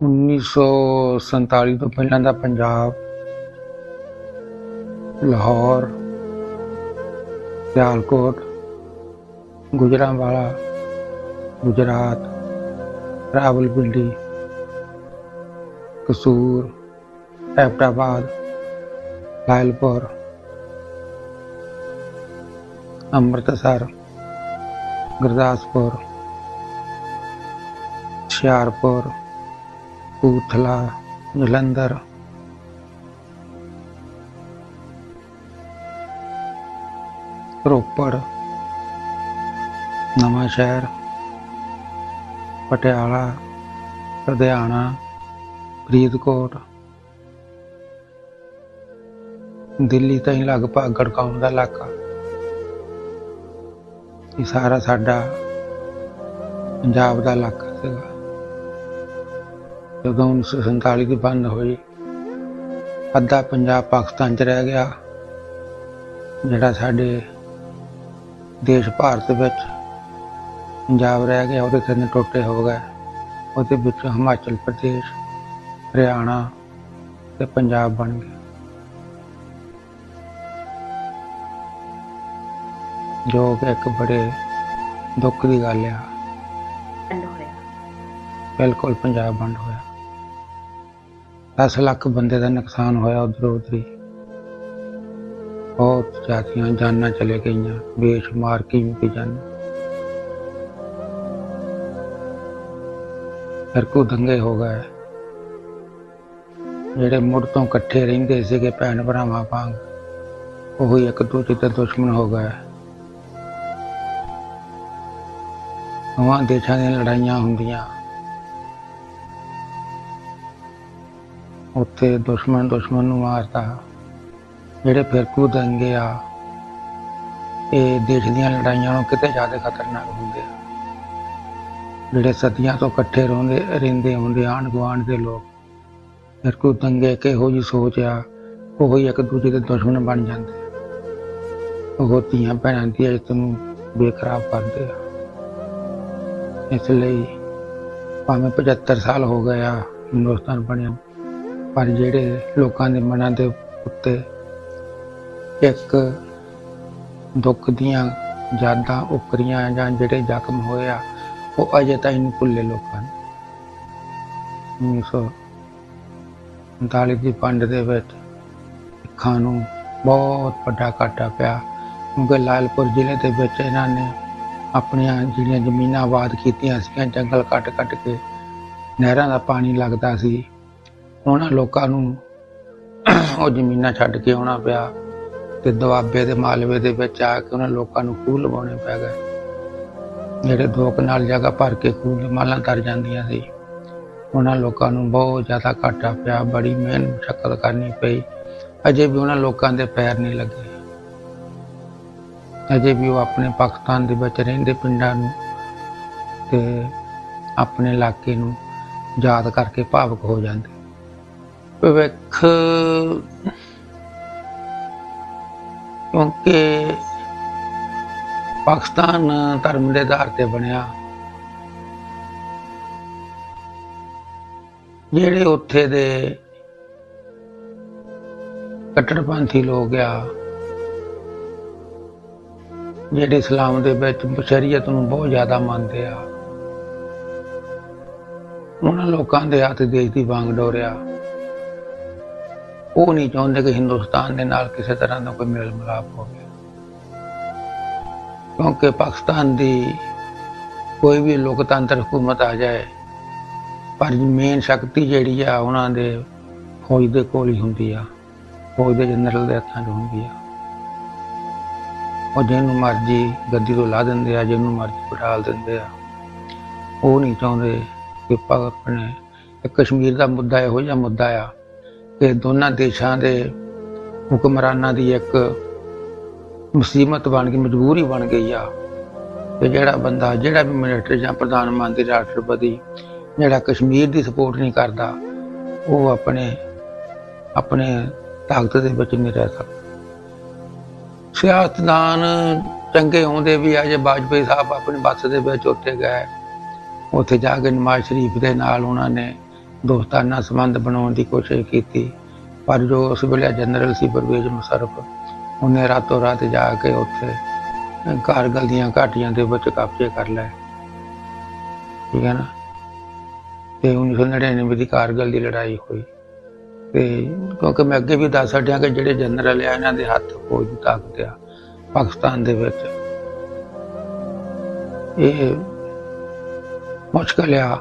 1947 ਤੋਂ ਪਹਿਲਾਂ ਦਾ ਪੰਜਾਬ, ਲਾਹੌਰ, ਸਿਆਲਕੋਟ, ਗੁਜਰਾਂਵਾਲਾ, ਗੁਜਰਾਤ, ਰਾਵਲਪਿੰਡੀ, ਕਸੂਰ ਐਬਟਾਬਾਦ ਲਾਇਲਪੁਰ, ਅੰਮ੍ਰਿਤਸਰ, ਗੁਰਦਾਸਪੁਰ, ਹੁਸ਼ਿਆਰਪੁਰ ਕਪੂਰਥਲਾ ਜਲੰਧਰ। ਰੋਪੜ, ਨਵਾਂ ਸ਼ਹਿਰ। ਪਟਿਆਲਾ, ਲੁਧਿਆਣਾ, ਫਰੀਦਕੋਟ। ਦਿੱਲੀ ਤਾਂ ਹੀ ਲਗਭਗ ਗੜਕਾਉਣ ਦਾ ਇਲਾਕਾ। ਇਹ ਸਾਰਾ ਸਾਡਾ ਪੰਜਾਬ ਦਾ ਇਲਾਕਾ ਸੀਗਾ। ਜਦੋਂ 1947 ਦੀ ਬੰਦ ਹੋਈ ਅੱਧਾ ਪੰਜਾਬ ਪਾਕਿਸਤਾਨ 'ਚ ਰਹਿ ਗਿਆ ਜਿਹੜਾ ਸਾਡੇ ਦੇਸ਼ ਭਾਰਤ ਵਿੱਚ ਪੰਜਾਬ ਰਹਿ ਗਿਆ ਉਹਦੇ ਤਿੰਨ ਟੋਟੇ ਹੋ ਗਏ। ਉਹਦੇ ਵਿੱਚ ਹਿਮਾਚਲ ਪ੍ਰਦੇਸ਼ ਹਰਿਆਣਾ ਤੇ ਪੰਜਾਬ ਬਣ ਗਿਆ ਜੋ ਕਿ ਇੱਕ ਬੜੇ ਦੁੱਖ ਦੀ ਗੱਲ ਆ। ਬਿਲਕੁਲ ਪੰਜਾਬ ਬੰਦ ਹੋਇਆ। 10 ਲੱਖ ਬੰਦੇ ਦਾ ਨੁਕਸਾਨ ਹੋਇਆ ਉਧਰ ਉਧਰੀ। ਬਹੁਤ ਜਾਤੀਆਂ ਜਾਨਾਂ ਚਲੇ ਗਈਆਂ, ਬੇਸ਼ੁਮਾਰ ਕੀਮਤੀ ਜਾਨਾਂ। ਫਿਰ ਕੋ ਦੰਗੇ ਹੋ ਗਏ। ਜਿਹੜੇ ਮੁੜ ਤੋਂ ਇਕੱਠੇ ਰਹਿੰਦੇ ਸੀਗੇ ਭੈਣ ਭਰਾਵਾਂ ਵਾਂਗ, ਉਹ ਇੱਕ ਦੂਜੇ ਦੇ ਦੁਸ਼ਮਣ ਹੋ ਗਏ। ਦੋਵਾਂ ਦੇਸ਼ਾਂ ਦੀਆਂ ਲੜਾਈਆਂ ਹੁੰਦੀਆਂ। ਉੱਥੇ ਦੁਸ਼ਮਣ ਦੁਸ਼ਮਣ ਨੂੰ ਮਾਰਦਾ। ਜਿਹੜੇ ਫਿਰਕੂ ਦੰਗੇ ਆ, ਇਹ ਦੇਸ਼ ਦੀਆਂ ਲੜਾਈਆਂ ਨੂੰ ਕਿਤੇ ਜ਼ਿਆਦਾ ਖਤਰਨਾਕ ਹੁੰਦੇ ਆ। ਜਿਹੜੇ ਸਦੀਆਂ ਤੋਂ ਇਕੱਠੇ ਰਹਿੰਦੇ ਰਹਿੰਦੇ ਹੁੰਦੇ ਆਂਢ ਗੁਆਂਢ ਦੇ ਲੋਕ, ਫਿਰਕੂ ਦੰਗੇ ਕਿਹੋ ਜੀ ਸੋਚ ਆ, ਉਹ ਹੀ ਇੱਕ ਦੂਜੇ ਦੇ ਦੁਸ਼ਮਣ ਬਣ ਜਾਂਦੇ ਉਹ ਧੀਆਂ ਭੈਣਾਂ ਦੀ ਇੱਜ਼ਤ ਨੂੰ ਬੇਖਰਾਬ ਕਰਦੇ ਆ। ਇਸ ਲਈ ਭਾਵੇਂ 75 ਸਾਲ ਹੋ ਗਏ ਆ, ਹਿੰਦੁਸਤਾਨ ਬਣਿਆ ਪਰ ਜਿਹੜੇ ਲੋਕਾਂ ਦੇ ਮਨਾਂ ਦੇ ਉੱਤੇ ਇੱਕ ਦੁੱਖ ਦੀਆਂ ਯਾਦਾਂ ਉਕਰੀਆਂ ਜਾਂ ਜਿਹੜੇ ਜ਼ਖਮ ਹੋਏ ਆ, ਉਹ ਅਜੇ ਤਾਈਂ ਨਹੀਂ ਭੁੱਲੇ ਲੋਕਾਂ ਨੇ। 1939 ਦੀ ਪੰਡ ਦੇ ਵਿੱਚ ਸਿੱਖਾਂ ਨੂੰ ਬਹੁਤ ਵੱਡਾ ਘਾਟਾ ਪਿਆ। ਕਿਉਂਕਿ ਲਾਲਪੁਰ ਜ਼ਿਲ੍ਹੇ ਦੇ ਵਿੱਚ ਇਹਨਾਂ ਨੇ ਆਪਣੀਆਂ ਜਿਹੜੀਆਂ ਜ਼ਮੀਨਾਂ ਆਬਾਦ ਕੀਤੀਆਂ ਸੀਗੀਆਂ, ਜੰਗਲ ਕੱਟ ਕੱਟ ਕੇ ਨਹਿਰਾਂ ਦਾ ਪਾਣੀ ਲੱਗਦਾ ਸੀ। ਉਹਨਾਂ ਲੋਕਾਂ ਨੂੰ ਉਹ ਜ਼ਮੀਨਾਂ ਛੱਡ ਕੇ ਆਉਣਾ ਪਿਆ ਤੇ ਦੁਆਬੇ ਦੇ ਮਾਲਵੇ ਦੇ ਵਿੱਚ ਆ ਕੇ ਉਹਨਾਂ ਲੋਕਾਂ ਨੂੰ ਖੂਹ ਲਵਾਉਣੇ ਪੈ ਗਏ। ਜਿਹੜੇ ਦੋ ਕਨਾਲ ਜਗ੍ਹਾ ਭਰ ਕੇ ਖੂਹ ਦੀ ਮਾਲਾਂ ਤਰ ਜਾਂਦੀਆਂ ਸੀ, ਉਹਨਾਂ ਲੋਕਾਂ ਨੂੰ ਬਹੁਤ ਜ਼ਿਆਦਾ ਘਾਟਾ ਪਿਆ, ਬੜੀ ਮਿਹਨਤ ਮੁਸ਼ਕਲ ਕਰਨੀ ਪਈ। ਅਜੇ ਵੀ ਉਹਨਾਂ ਲੋਕਾਂ ਦੇ ਪੈਰ ਨਹੀਂ ਲੱਗੇ। ਅਜੇ ਵੀ ਉਹ ਆਪਣੇ ਪਾਕਿਸਤਾਨ ਦੇ ਵਿੱਚ ਰਹਿੰਦੇ ਪਿੰਡਾਂ ਨੂੰ ਤੇ ਆਪਣੇ ਇਲਾਕੇ ਨੂੰ ਯਾਦ ਕਰਕੇ ਭਾਵਕ ਹੋ ਜਾਂਦੇ। ਭਵਿੱਖ ਕਿਉਂਕਿ ਪਾਕਿਸਤਾਨ ਧਰਮ ਦੇ ਆਧਾਰ ਤੇ ਬਣਿਆ। ਜਿਹੜੇ ਉੱਥੇ ਦੇ ਕੱਟੜਪੰਥੀ ਲੋਕ ਆ, ਜਿਹੜੇ ਇਸਲਾਮ ਦੇ ਵਿੱਚ ਬਸ਼ਰੀਅਤ ਨੂੰ ਬਹੁਤ ਜ਼ਿਆਦਾ ਮੰਨਦੇ ਆ, ਉਹਨਾਂ ਲੋਕਾਂ ਦੇ ਹੱਥ ਦੇਸ਼ ਦੀ ਵਾਂਗ ਡੋਰਿਆ। ਉਹ ਨਹੀਂ ਚਾਹੁੰਦੇ ਕਿ ਹਿੰਦੁਸਤਾਨ ਦੇ ਨਾਲ ਕਿਸੇ ਤਰ੍ਹਾਂ ਦਾ ਕੋਈ ਮੇਲ ਮਿਲਾਪ ਹੋਵੇ ਕਿਉਂਕਿ ਪਾਕਿਸਤਾਨ ਦੀ ਕੋਈ ਵੀ ਲੋਕਤੰਤਰ ਹਕੂਮਤ ਆ ਜਾਏ, ਪਰ ਮੇਨ ਸ਼ਕਤੀ ਜਿਹੜੀ ਆ, ਉਹਨਾਂ ਦੇ ਫੌਜ ਦੇ ਕੋਲ ਹੀ ਹੁੰਦੀ ਆ, ਫੌਜ ਦੇ ਜਨਰਲ ਦੇ ਹੱਥਾਂ 'ਚ ਹੁੰਦੀ ਆ। ਉਹ ਜਿਹਨੂੰ ਮਰਜ਼ੀ ਗੱਦੀ ਤੋਂ ਲਾ ਦਿੰਦੇ ਆ, ਜਿਹਨੂੰ ਮਰਜ਼ੀ ਬਿਠਾਲ ਦਿੰਦੇ ਆ। ਉਹ ਨਹੀਂ ਚਾਹੁੰਦੇ ਕਿ ਪਾ- ਆਪਣੇ ਕਸ਼ਮੀਰ ਦਾ ਮੁੱਦਾ ਇਹੋ ਜਿਹਾ ਮੁੱਦਾ ਆ ਕਿ ਦੋਨਾਂ ਦੇਸ਼ਾਂ ਦੇ ਹੁਕਮਰਾਨਾਂ ਦੀ ਇੱਕ ਮੁਸੀਬਤ ਬਣ ਗਈ, ਮਜਬੂਰੀ ਬਣ ਗਈ ਆ। ਤੇ ਜਿਹੜਾ ਬੰਦਾ, ਜਿਹੜਾ ਵੀ ਮਿਨਿਸਟਰ ਜਾਂ ਪ੍ਰਧਾਨ ਮੰਤਰੀ ਰਾਸ਼ਟਰਪਤੀ, ਜਿਹੜਾ ਕਸ਼ਮੀਰ ਦੀ ਸਪੋਰਟ ਨਹੀਂ ਕਰਦਾ, ਉਹ ਆਪਣੇ ਆਪਣੇ ਤਾਕਤ ਦੇ ਵਿੱਚ ਨਹੀਂ ਰਹਿ ਸਕਦਾ। ਸਿਆਸਤਦਾਨ ਚੰਗੇ ਹੁੰਦੇ ਵੀ ਆ, ਜੇ ਵਾਜਪੇਈ ਸਾਹਿਬ ਆਪਣੀ ਬੱਸ ਦੇ ਵਿੱਚ ਉੱਥੇ ਗਏ, ਉੱਥੇ ਜਾ ਕੇ ਨਮਾਜ਼ ਸ਼ਰੀਫ ਦੇ ਨਾਲ ਉਹਨਾਂ ਨੇ ਦੋਸਤਾਨਾ ਸੰਬੰਧ ਬਣਾਉਣ ਦੀ ਕੋਸ਼ਿਸ਼ ਕੀਤੀ। ਪਰ ਜੋ ਉਸ ਵੇਲੇ ਜਨਰਲ ਸੀ ਪਰਵੇਜ਼ ਮੁਸ਼ਰਫ, ਉਹਨੇ ਰਾਤੋਂ ਰਾਤ ਜਾ ਕੇ ਉੱਥੇ ਕਾਰਗਲ ਦੀਆਂ ਘਾਟੀਆਂ ਦੇ ਵਿੱਚ ਕਬਜ਼ੇ ਕਰ ਲਏ। ਠੀਕ ਹੈ ਨਾ? ਤੇ 1999 ਦੀ ਕਾਰਗਲ ਦੀ ਲੜਾਈ ਹੋਈ। ਤੇ ਕਿਉਂਕਿ ਮੈਂ ਅੱਗੇ ਵੀ ਦੱਸ ਛੱਡਿਆ ਕਿ ਜਿਹੜੇ ਜਨਰਲ ਆ, ਇਹਨਾਂ ਦੇ ਹੱਥ ਫੌਜ ਦੀ ਤਾਕਤ ਆ ਪਾਕਿਸਤਾਨ ਦੇ ਵਿੱਚ। ਇਹ ਮੁਸ਼ਕਲ ਆ।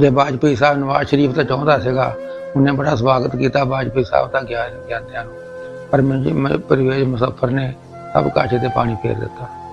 ਜੇ ਬਾਜਪਈ ਸਾਹਿਬ ਨਵਾਜ਼ ਸ਼ਰੀਫ ਤਾਂ ਚਾਹੁੰਦਾ ਸੀਗਾ। ਉਹਨੇ ਬੜਾ ਸਵਾਗਤ ਕੀਤਾ ਬਾਜਪਈ ਸਾਹਿਬ ਦਾ ਗਿਆ ਜਾਂਦਿਆਂ ਨੂੰ। ਪਰ ਮੈਨੂੰ ਪਰਵੇਜ਼ ਮੁਸੱਫਰ ਨੇ ਸਭ ਕਾਸ਼ੇ ਤੇ ਪਾਣੀ ਫੇਰ ਦਿੱਤਾ।